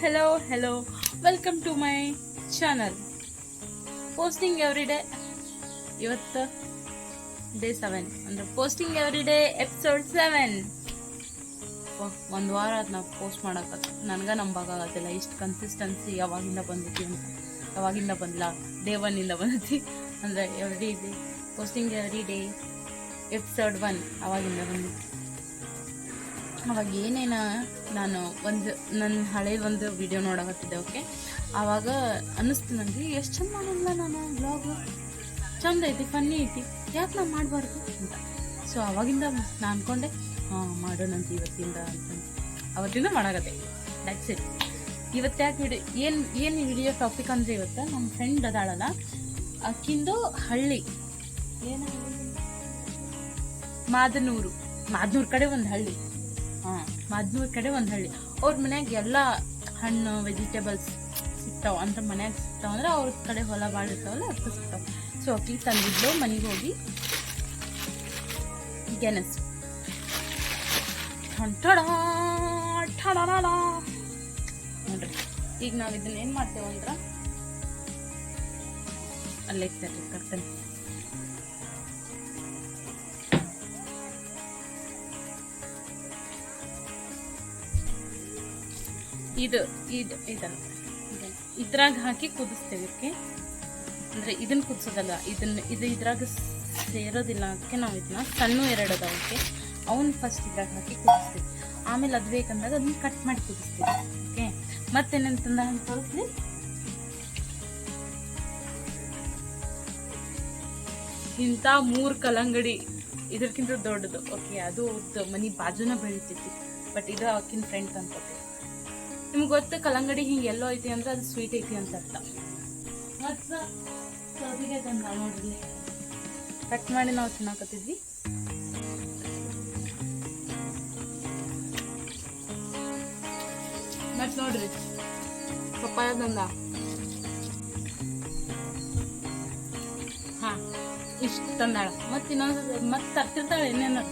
Hello hello welcome to my channel posting every day ಇವತ್ತು day seven ಅಂದರೆ posting every day episode seven ಒಂದು ವಾರ ಅದು ನಾವು ಪೋಸ್ಟ್ ಮಾಡಕ್ಕೆ ನನಗೆ ನಂಬಕ್ಕಾಗತ್ತಿಲ್ಲ ಇಷ್ಟು ಕನ್ಸಿಸ್ಟೆನ್ಸಿ ಯಾವಾಗಿಂದ ಬಂದೈತಿ ಅಂತ. ಯಾವಾಗಿಂದ ಬಂದಿಲ್ಲ ಡೇ ಒನ್ನಿಂದ ಬಂದೈತಿ. ಅಂದರೆ every day posting every day episode one ಅವಾಗಿಂದ ಬಂದಿತ್ತು ಅವಾಗ ಏನೇನ ನಾನು ಒಂದು ನನ್ನ ಹಳೆ ಒಂದು ವಿಡಿಯೋ ನೋಡಕತ್ತಿದ್ದೆ ಓಕೆ ಆವಾಗ ಅನ್ನಿಸ್ತು ನನಗೆ ಎಷ್ಟು ಚಂದ ಮಾಡಿಲ್ಲ ನಾನು ಬ್ಲಾಗು ಚಂದ ಐತಿ ಫನ್ನಿ ಐತಿ, ಯಾಕೆ ನಾನು ಮಾಡಬಾರ್ದು ಅಂತ. ಸೊ ಅವಾಗಿಂದ ನಾನು ಅಂದ್ಕೊಂಡೆ ಹಾಂ ಮಾಡೋಣಂತ ಇವತ್ತಿಂದ ಅಂತ. ಅವತ್ತಿಂದ ಮಾಡಾಗತ್ತೆ ದಟ್ಸ್ ಇಟ್ ಇವತ್ತು ಯಾಕೆ ವಿಡಿಯೋ ಏನು ಏನು ವಿಡಿಯೋ ಟಾಪಿಕ್ ಅಂದರೆ ಇವತ್ತು ನಮ್ಮ ಫ್ರೆಂಡ್ ಅದಾಳಲ್ಲ, ಅಕ್ಕಿಂದು ಹಳ್ಳಿ. ಏನು ಮಾದನೂರು. ಮಾದನೂರು ಕಡೆ ಒಂದು ಹಳ್ಳಿ. ಮಾದನೂರು ಕಡೆ ಒಂದು ಹಳ್ಳಿ. ಅವ್ರ ಮನ್ಯಾಗ ಎಲ್ಲ ಹಣ್ಣು ವೆಜಿಟೇಬಲ್ಸ್ ಸಿಗ್ತಾವ. ಅಂತ ಮನ್ಯಾಗ ಸಿಗ್ತಾವ ಅಂದ್ರೆ ಅವ್ರ ಕಡೆ ಹೊಲ ಭಾಳ ಇರ್ತಾವಲ್ಲ ಅದಕ್ಕೆ ಸಿಗ್ತಾವ. ಸೊ ಅಕ್ಕಿ ತಂದಿದ್ಲು, ಮನೆಗೆ ಹೋಗಿ. ಠಡಡಡ. ನೋಡ್ರಿ, ಈಗ ನಾವು ಇದನ್ನ ಏನು ಮಾಡ್ತೇವೆ ಅಂದ್ರೆ, ಅಲ್ಲೇ ಕರ್ತನೆ ಇದು ಇದು, ಇದನ್ನ. ಇದ್ರಾಗ ಹಾಕಿ ಕುದಿಸ್ತೇವೆ ಇದಕ್ಕೆ. ಅಂದರೆ ಇದನ್ನ ಕುದಿಸೋದಲ್ಲ ಇದನ್ನ ಇದು ಇದ್ರಾಗ ಸೇರೋದಿಲ್ಲ ಅದಕ್ಕೆ ನಾವು ಇದನ್ನ ಸಣ್ಣ ಎರಡು ಅದಕ್ಕೆ ಅವನ್ನ ಫಸ್ಟ್ ಇದ್ರಾಗ ಹಾಕಿ ಕುದಿಸ್ತೀವಿ. ಆಮೇಲೆ ಅದು ಬೇಕಂದಾಗ ಅದನ್ನ ಕಟ್ ಮಾಡಿ ಕುದಿಸ್ತೀವಿ. ಓಕೆ ಮತ್ತೇನಂತಂದ ಅಂತ ತೋರಿಸ್ಲಿ. ಇಂಥ ಮೂರು ಕಲ್ಲಂಗಡಿ ಇದಕ್ಕಿಂತ ದೊಡ್ಡದು. ಓಕೆ ಅದು ಮನಿ ಬಾಜುನ ಬೆಳಿತೈತಿ. ಬಟ್ ಇದು ಅವಕ್ಕಿನ ಫ್ರೆಂಡ್ ಅನ್ಕೋತೀವಿ ನಿಮ್ಗೆ ಗೊತ್ತು ಕಲ್ಲಂಗಡಿ ಹಿಂಗೆ ಎಲ್ಲೋ ಐತಿ ಅಂದ್ರೆ ಅದು ಸ್ವೀಟ್ ಐತಿ ಅಂತ ಅರ್ಥ. ನೋಡ್ರಿ ಕಟ್ ಮಾಡಿ ನಾವು ತಿನ್ನಾಕತ್ತಿದ್ವಿ. ಮತ್ತೆ ನೋಡ್ರಿ ಪಪ್ಪಾಯ ಹಾ ಇಷ್ಟು ತಂದಾಳ. ಮತ್ತೆ ಇನ್ನೊಂದು ಮತ್ತೆ ತರ್ತಿರ್ತಾಳೆ ಏನೇನು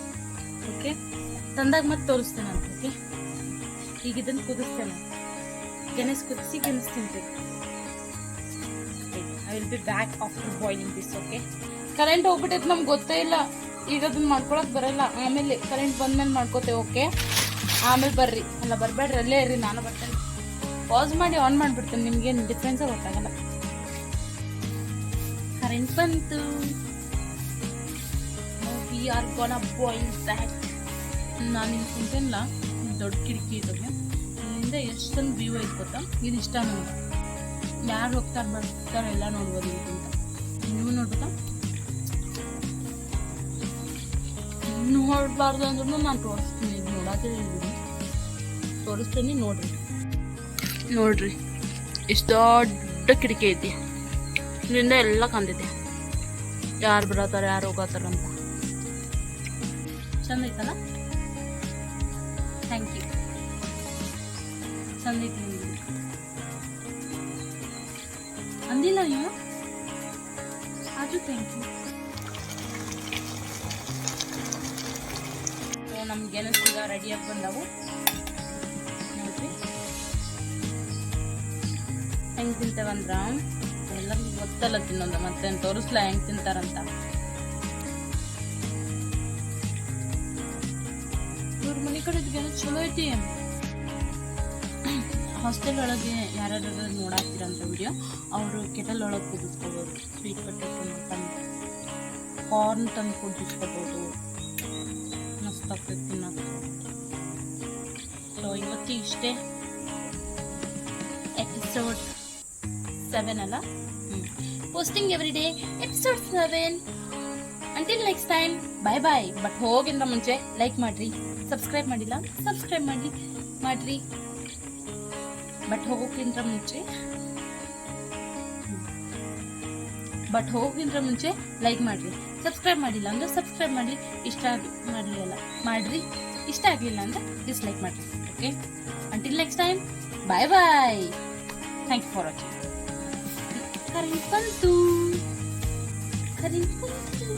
ಓಕೆ ತಂದಾಗ ಮತ್ತೆ ತೋರಿಸ್ತೇನೆ ಅಂತ ಓಕೆ ಈಗ ಇದನ್ನು ಕುದಿಸ್ತೇನೆ. ಗೆಣಸು ಕುದಿಸಿ ಗೆಣಸು ತಿನ್ಬೇಕು. I will be back after boiling this okay current ಹೋಗ್ಬಿಟ್ಟೈತೆ ನಮ್ಗೆ ಗೊತ್ತೇ ಇಲ್ಲ. ಈಗ ಅದನ್ನ ಮಾಡ್ಕೊಳಕ್ ಬರಲ್ಲ. ಆಮೇಲೆ ಕರೆಂಟ್ ಬಂದ್ಮೇಲೆ ಮಾಡ್ಕೋತೇವೆ ಓಕೆ ಆಮೇಲೆ ಬರ್ರಿ. ಅಲ್ಲ, ಬರಬೇಡ್ರಿ. ಅಲ್ಲೇ ಇರ್ರಿ, ನಾನು ಬರ್ತೇನೆ. ಪಾಸ್ ಮಾಡಿ ಆನ್ ಮಾಡಿಬಿಡ್ತೇನೆ. ನಿಮ್ಗೇನು ಡಿಫ್ರೆನ್ಸೇ ಗೊತ್ತಾಗಲ್ಲ. ಕರೆಂಟ್ ಬಂತು. ವಿ ಆರ್ ಬ್ಯಾಕ್ ನಾನು ನಿಮ್ಗೆ ಕುಂತೇನಲ್ಲ ದೊಡ್ಡ ಕಿಟಕಿ ಇದ್ರೆ ಇಲ್ಲಿಂದ ಎಷ್ಟೊಂದು ವ್ಯೂ ಐತೆ ಗೊತ್ತಾ? ಇದು ಇಷ್ಟ ನನಗೆ ಯಾರು ಹೋಗ್ತಾರೆ ಬರ್ತಾರೆ ಎಲ್ಲ ನೋಡ್ಬೋದು ಅಂತ. ನೀವು ನೋಡ್ಬೋದಾ ನೋಡಬಾರ್ದು ಅಂದ್ರೂ ನಾನು ತೋರಿಸ್ತೀನಿ. ನೋಡಾತಿದ್ದೀನಿ ತೋರಿಸ್ತೀನಿ, ನೋಡ್ರಿ. ನೋಡ್ರಿ. ಇಷ್ಟ ದೊಡ್ಡ ಕಿಟಕಿ ಐತಿ. ಇಲ್ಲಿಂದ ಎಲ್ಲ ಕಾಣ್ತೈತಿ ಯಾರು ಬರತ್ತಾರ, ಯಾರು ಹೋಗತ್ತಾರ ಅಂತ. ಚಂದ ಐತಲ್ಲ? ಥ್ಯಾಂಕ್ ಯು ಸಂದೀಪ್ ನಿಮ್ದು. ಅಂದಿಲ್ಲ ನೀವು ಅದು ಥ್ಯಾಂಕ್ ಯು ನಮ್ಮ ಗೆಲಸ್ ಈಗ ರೆಡಿಯಾಗಿ ಬಂದವು. ನೋಡ್ರಿ. ಹೆಂಗೆ ತಿಂತೇವಂದ್ರ? ಎಲ್ಲರಿಗೂ ಗೊತ್ತಲ್ಲ ತಿನ್ನೋದು. ಮತ್ತೆ ತೋರಿಸ್ಲಾ? ಹೆಂಗೆ ತಿಂತಾರಂತ? ಇವ್ರ ಮನೆ ಕಡೆ ಗೆಣಸು ಚಲೋ ಐತಿ. ಹಾಸ್ಟೆಲ್ ಒಳಗೆ ಯಾರ್ಯಾರು ನೋಡಾಕ್ತಿರಂತ ವಿಡಿಯೋ ಅವರು ಕೆಟಲ್ ಒಳಗೆ ಕುದಿಸ್ಕೋಬೋದು ಸ್ವೀಟ್ ಪೊಟೇಟೊ ತಂದು ಕಾರ್ನ್ ತಂದು ಕುದಿಸ್ಕೋಬೋದು. ಮಸ್ತ್ ಆಗ್ತೈತೆ ತಿನ್ನೋದು ಸೊ ಇವತ್ತು ಇಷ್ಟೇ ಎಪಿಸೋಡ್ ಸೆವೆನ್ ಅಲ್ಲ? Posting every day episode seven until next time bye bye but ಹೋಗಿಂದ ಮುಂಚೆ ಲೈಕ್ ಮಾಡ್ರಿ ಸಬ್ಸ್ಕ್ರೈಬ್ ಮಾಡಿಲ್ಲ ಸಬ್ಸ್ಕ್ರೈಬ್ ಮಾಡಿ ಮಾಡ್ರಿ ಬಟ್ ಹೋಗೋಕ್ಕಿಂತ ಮುಂಚೆ ಬಟ್ ಹೋಗೋಕ್ಕಿಂತ ಮುಂಚೆ ಲೈಕ್ ಮಾಡ್ರಿ ಸಬ್ಸ್ಕ್ರೈಬ್ ಮಾಡಿಲ್ಲ ಅಂದ್ರೆ ಸಬ್ಸ್ಕ್ರೈಬ್ ಮಾಡಿ ಇಷ್ಟ ಆಗಿ ಮಾಡಲಿಲ್ಲ ಮಾಡ್ರಿ ಇಷ್ಟ ಆಗಲಿಲ್ಲ ಅಂದ್ರೆ ಡಿಸ್ಲೈಕ್ ಮಾಡ್ರಿ okay until next time bye bye thank you for watching current ಬಂತು ಕರೆಂಟ್ ಬಂತು